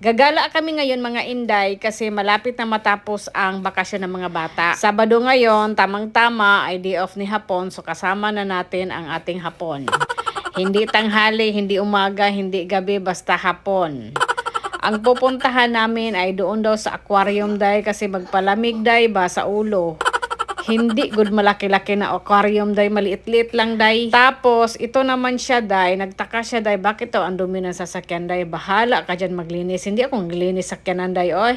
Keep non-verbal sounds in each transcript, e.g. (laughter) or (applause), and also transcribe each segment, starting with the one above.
Gagala kami ngayon mga Inday kasi malapit na matapos ang bakasyon ng mga bata. Sabado ngayon, tamang-tama ay day off ni Hapon so kasama na natin ang ating Hapon. (laughs) Hindi tanghali, hindi umaga, hindi gabi, basta hapon. Ang pupuntahan namin ay doon daw sa aquarium day kasi magpalamig day ba sa ulo. Hindi good malaki-laki na aquarium day, maliit-liit lang day. Tapos ito naman siya day, nagtaka siya day, bakit to ang dumi ng sasakyan day? Bahala ka dyan maglinis. Hindi ako maglinis sakyanan day, oy.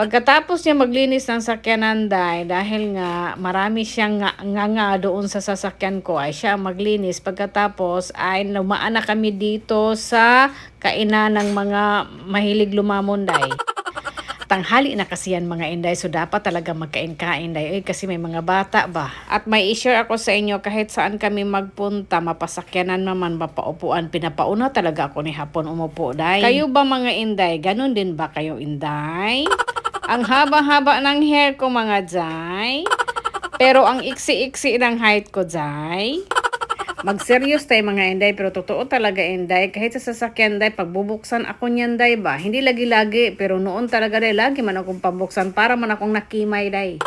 Pagkatapos niya maglinis ng sakyanan day, dahil nga marami siyang nga, nga, nga doon sa sasakyan ko, ay siya maglinis. Pagkatapos ay lumaan na kami dito sa kainan ng mga mahilig lumamon day tanghali na kasi yan mga inday. So dapat talaga magkain-kain day. Eh, kasi may mga bata ba? At may i-share ako sa inyo kahit saan kami magpunta mapasakyanan naman mapaupuan pinapauna talaga ako ni hapon umupo day. Kayo ba mga inday? Ganun din ba kayo inday? Ang haba-haba ng hair ko mga jay pero ang iksi-iksi ng height ko jay Mag-serious tayo mga Inday, pero totoo talaga Inday. Kahit sa sasakyan Day, pagbubuksan ako niyan Day ba? Hindi lagi-lagi, pero noon talaga Day, lagi man akong pabuksan para man akong nakimay Day.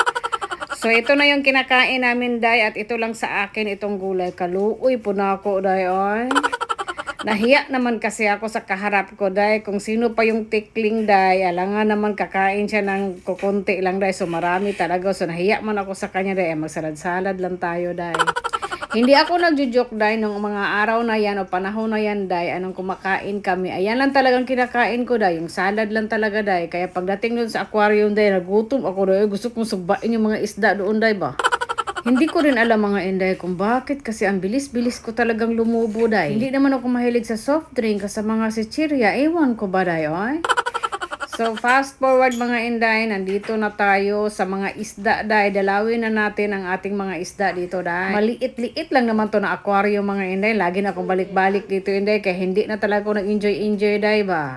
So ito na yung kinakain namin Day, at ito lang sa akin itong gulay. Kaluoy po na ako Day, ay. Nahiya naman kasi ako sa kaharap ko, Day. Kung sino pa yung tikling, Day, alangan naman kakain siya ng kukunti lang, Day. So marami talaga. So nahiya man ako sa kanya, Day. Magsalad-salad lang tayo, Day. Hindi ako nagjo-joke dahil nung mga araw na yan o panahon na yan dahil anong kumakain kami. Ayan lang talagang kinakain ko dahil yung salad lang talaga dahil. Kaya pagdating doon sa aquarium dahil nagutom ako dahil gusto kong sugbain yung mga isda doon dahil ba. Hindi ko rin alam mga inday kung bakit kasi ang bilis-bilis ko talagang lumubo dahil. Hindi naman ako mahilig sa soft drink sa mga sichirya. Ewan ko ba dahil ay? So, fast forward mga inday, nandito na tayo sa mga isda day. Dalawin na natin ang ating mga isda dito day. Maliit-liit lang naman to na aquarium mga inday. Lagi na akong balik-balik dito inday kaya hindi na talaga ako nag-enjoy-enjoy day ba.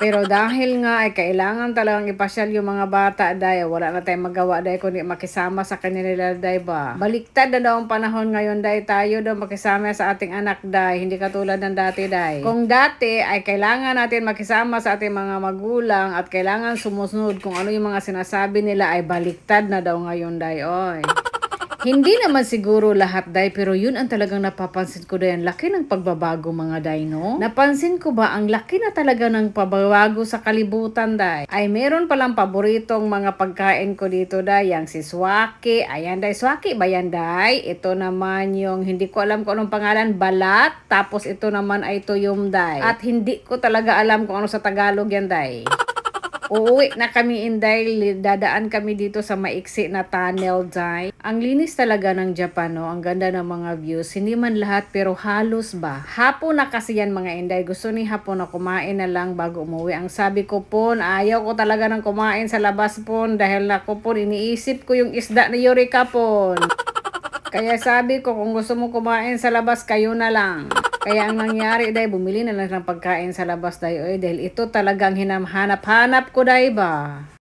Pero dahil nga ay kailangan talagang ipasyal yung mga bata day, wala na tayong magawa day kundi makisama sa kanila day ba. Baliktad na daw ang panahon ngayon day tayo daw makisama sa ating anak day, hindi katulad ng dati day. Kung dati ay kailangan natin makisama sa ating mga magulang at kailangan sumusunod kung ano yung mga sinasabi nila ay baliktad na daw ngayon day oy. Hindi naman siguro lahat, Day, pero yun ang talagang napapansin ko, Day. Ang laki ng pagbabago, mga Day, no? Napansin ko ba, ang laki na talaga ng pagbabago sa kalibutan, Day. Ay, meron palang paboritong mga pagkain ko dito, Day. Yang si swaki. Ayan, Day. Swaki ba yan, Day? Ito naman yung, hindi ko alam kung anong pangalan, balat. Tapos ito naman ay tuyom, Day. At hindi ko talaga alam kung ano sa Tagalog yan, Day. Uuwi na kami Inday, dadaan kami dito sa maiksi na tunnel Day. Ang linis talaga ng Japan, no? Ang ganda ng mga views. Hindi man lahat pero halos ba. Hapon na kasi yan mga Inday. Gusto ni hapon na kumain na lang bago umuwi. Ang sabi ko po, ayaw ko talaga ng kumain sa labas po dahil ako po iniisip ko yung isda ni Eureka po. Kaya sabi ko, kung gusto mo kumain sa labas, kayo na lang. Kaya ang nangyari dahil bumili na lang ng pagkain sa labas dahil, dahil ito talagang hinamhanap-hanap ko dahil ba.